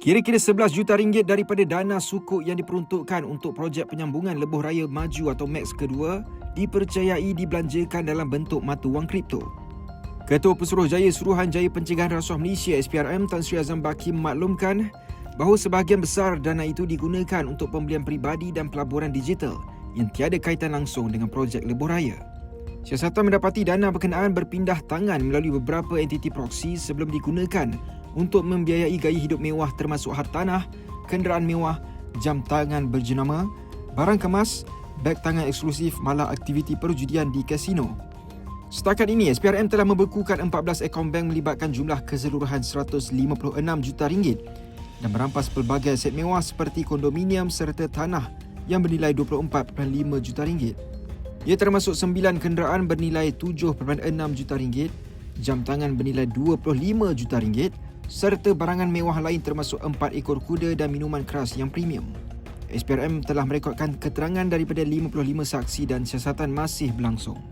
Kira-kira 11 juta ringgit daripada dana sukuk yang diperuntukkan untuk projek penyambungan lebuh raya maju atau MAX kedua dipercayai dibelanjakan dalam bentuk mata wang kripto. Ketua Pesuruhjaya Suruhanjaya Pencegahan Rasuah Malaysia SPRM Tan Sri Azam Baki memaklumkan bahawa sebahagian besar dana itu digunakan untuk pembelian peribadi dan pelaburan digital yang tiada kaitan langsung dengan projek lebuh raya. Siasatan mendapati dana berkenaan berpindah tangan melalui beberapa entiti proksi sebelum digunakan untuk membiayai gaya hidup mewah termasuk hartanah, kenderaan mewah, jam tangan berjenama, barang kemas, beg tangan eksklusif malah aktiviti perjudian di kasino. Setakat ini, SPRM telah membekukan 14 akaun bank melibatkan jumlah keseluruhan 156 juta ringgit dan merampas pelbagai aset mewah seperti kondominium serta tanah yang bernilai 24.5 juta ringgit. Ia termasuk 9 kenderaan bernilai 7.6 juta ringgit, jam tangan bernilai 25 juta ringgit serta barangan mewah lain termasuk 4 ekor kuda dan minuman keras yang premium. SPRM telah merekodkan keterangan daripada 55 saksi dan siasatan masih berlangsung.